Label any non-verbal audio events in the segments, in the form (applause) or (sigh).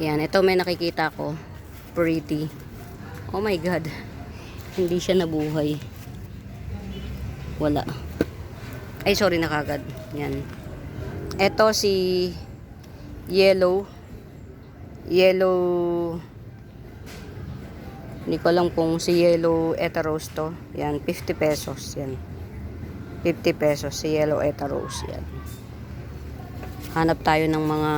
Yan, ito may nakikita ko. Pretty. Oh my God. Hindi siya nabuhay. Wala. Ay, sorry na kagad. Yan. Ito si Yellow. Yellow. Hindi ko alam kung si Yellow Etaros to. Yan, 50 pesos. Yan. 50 pesos si Yellow Etaros. Yan. Hanap tayo ng mga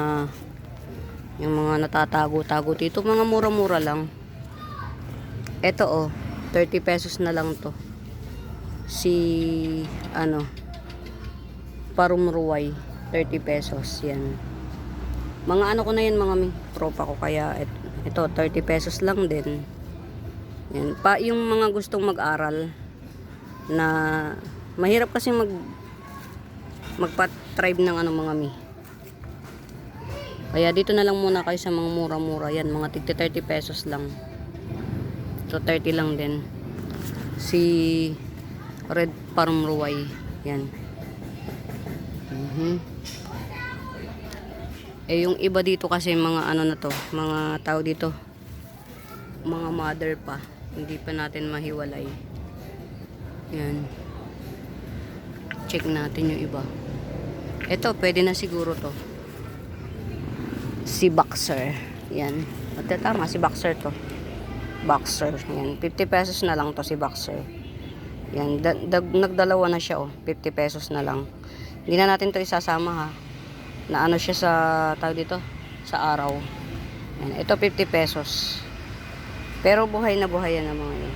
yung mga natatago-tago dito. Mga mura-mura lang. Ito oh. 30 pesos na lang to. Si ano Parumruway. 30 pesos. Yan. Mga ano ko na yan mga mi. Tropa ko kaya et- ito 30 pesos lang din. Yan. Pa yung mga gustong mag-aral na mahirap kasi mag magpa-tribe ng ano mga mi. Kaya dito na lang muna kayo sa mga mura-mura. Yan, mga tigti 30 pesos lang. So 30 lang din. Si Red Farm Ruway. Yan. Mhm. Eh yung iba dito kasi mga ano na to, mga tao dito. Mga mother pa. Hindi pa natin mahiwalay. Yan. Check natin yung iba. Ito, pwede na siguro to si Boxer. Yan. At tama, si Boxer to. Boxer. Yan. 50 pesos na lang to si Boxer. Yan. Da- dag- nagdalawa na siya oh. 50 pesos na lang. Hindi na natin to isasama ha. Na ano siya sa tawag dito? Sa araw. Yan. Ito 50 pesos. Pero buhay na buhay yan ang mga yun.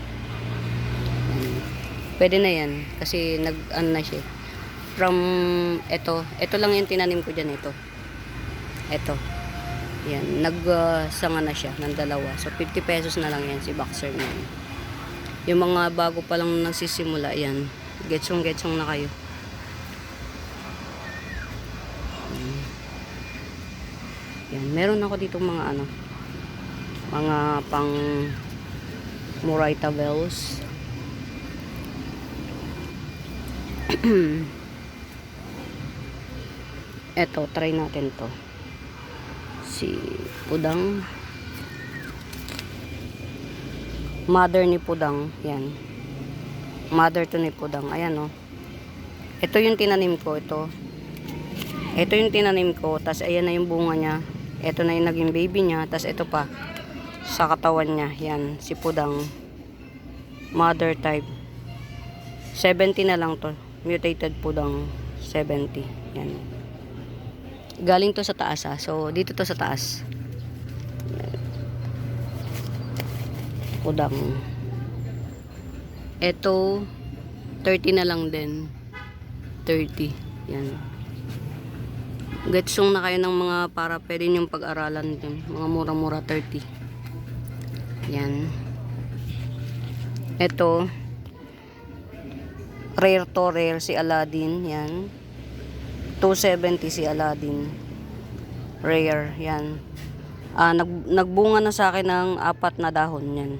Yan. Pwede na yan. Kasi nag ano na siya. From ito. Ito lang yung tinanim ko dyan ito. Ito. Yan, nagsanga na siya ng dalawa. So, 50 pesos na lang yan si Boxer na. Yung mga bago pa lang nagsisimula, yan. Getsong-getsong na kayo. Yan, meron ako dito mga ano, mga pang Muraita bells. (clears throat) Eto, try natin to si Pudang. Mother ni Pudang yan. Mother to ni Pudang ayan oh. Ito yung tinanim ko ito. Ito yung tinanim ko tas ayan na yung bunga niya. Ito na yung naging baby niya tas ito pa sa katawan niya yan si Pudang. Mother type. 70 na lang to mutated Pudang 70 yan Galing to sa taas ha. So, dito to sa taas. Udang. Ito, 30 na lang din. 30. Yan. Getsong na kayo ng mga para pwede niyong pag-aralan din. Mga mura-mura 30. Yan. Ito, rare to rare si Aladdin. Yan. 270 si Aladdin. Rare, yan. Ah, nag, nagbunga na sa akin ng apat na dahon yan.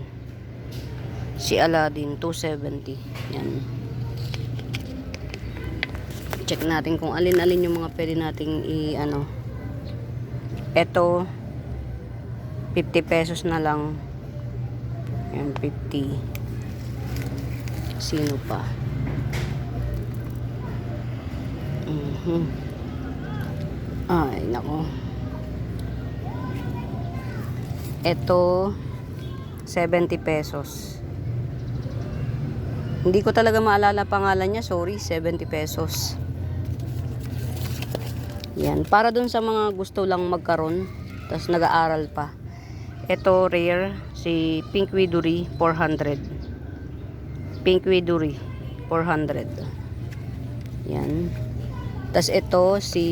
Si Aladdin, 270. Yan. Check natin kung alin-alin yung mga pwede nating i ano. Ito 50 pesos na lang. Yan 50. Sino pa? Mhm. Ay, nako. Ito, 70 pesos. Hindi ko talaga maalala pangalan niya. Sorry, 70 pesos. Yan. Para dun sa mga gusto lang magkaroon. Tapos nag-aaral pa. Ito, rare. Si Pink Widuri, 400. Pink Widuri, 400. Yan. Tapos ito si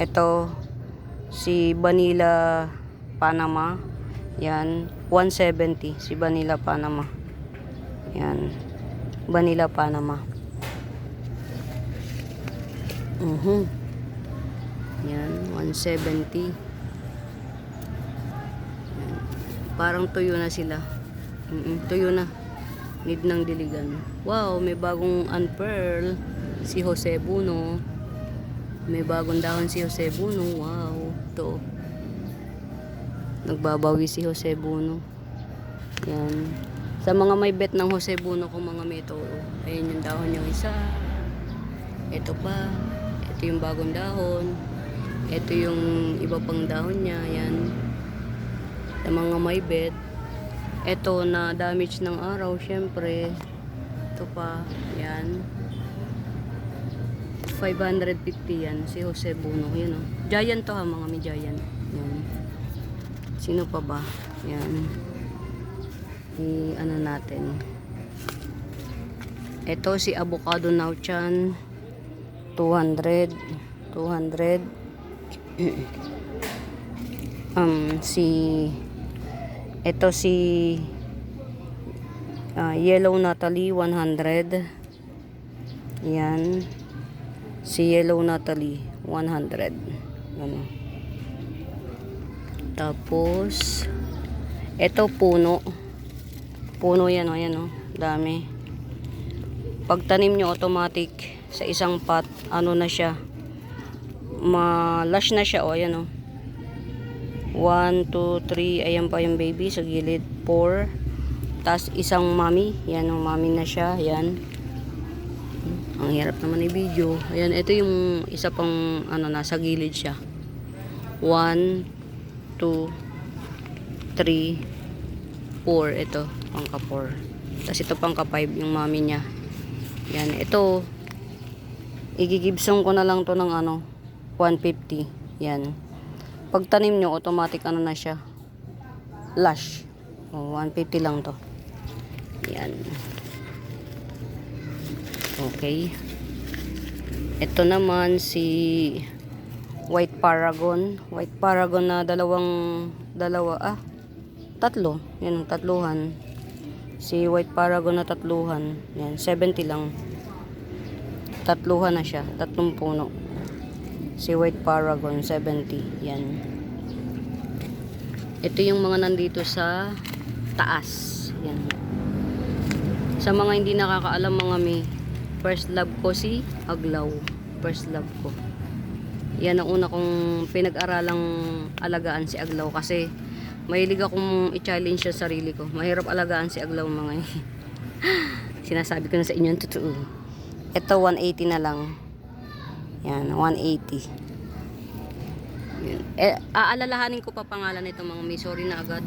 ito si Vanilla Panama. Yan, 170 si Vanilla Panama. Yan. Vanilla Panama. Mhm. Yan, 170. Yan. Parang tuyo na sila. Mm tuyo na. Need ng diligan. Wow, may bagong unpearl. Si Jose Buno. May bagong dahon si Jose Buno. Wow. Ito. Nagbabawi si Jose Buno. Yan. Sa mga may bet ng Jose Buno kung mga may oh. Ayan yung dahon yung isa. Ito pa. Ito yung bagong dahon. Ito yung iba pang dahon niya. Yan. Sa mga may bet. Ito na damage ng araw, syempre. Ito pa. Yan. 550 yan. Si Jose Buno. Yan o. Giant to ha, mga may giant. Yan. Sino pa ba? Yan. I, ano natin. Ito si Avocado Nauchan. 200. 200. (clears throat) um, si ito si ah, Yellow Natalie 100. Yan. Si Yellow Natalie 100. Ano. Tapos ito puno. Puno yan oh, yan oh. Dami. Pagtanim nyo automatic sa isang pot, ano na siya? Ma-lush na siya oh, yan oh. 1, 2, 3, ayan pa yung baby sa gilid, 4, tas isang mami, yan ang mami na siya, yan. Ang hirap naman i video. Ayan, ito yung isa pang ano nasa gilid siya. 1 2 3 4 ito, pangka 4. Tapos ito pangka 5 yung mami niya. Yan, ito igigibsong ko na lang to ng ano 150. Yan. Pag tanim nyo, automatic ano na siya. Lush. O, 150 lang to. Yan. Okay. Ito naman si White Paragon. White Paragon na dalawang dalawa ah tatlo. Yan tatluhan. Si White Paragon na tatluhan. Yan 70 lang. Tatluhan na siya, tatlong puno. Si White Paragon 70. Yan. Ito yung mga nandito sa taas. Yan. Sa mga hindi nakakaalam mga mi, first love ko si Aglaw. First love ko. Yan ang una kong pinag-aralang alagaan si Aglaw kasi mahilig akong i-challenge sa sarili ko. Mahirap alagaan si Aglaw mga. (laughs) Sinasabi ko na sa inyo ang totoo. Ito 180 na lang. Yan, 180. Yan. Eh, aalalahanin ko pa pangalan nito mga may sorry na agad.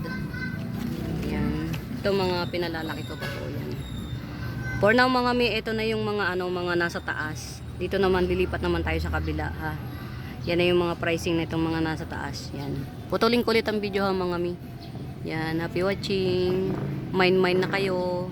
Yan. Ito mga pinalalaki ko pa po yan. For now mga may, ito na yung mga ano, mga nasa taas. Dito naman lilipat naman tayo sa kabila ha. Yan na yung mga pricing na itong mga nasa taas. Yan. Putulin ko ulit ang video ha mga mi. Yan, happy watching. Mine na kayo.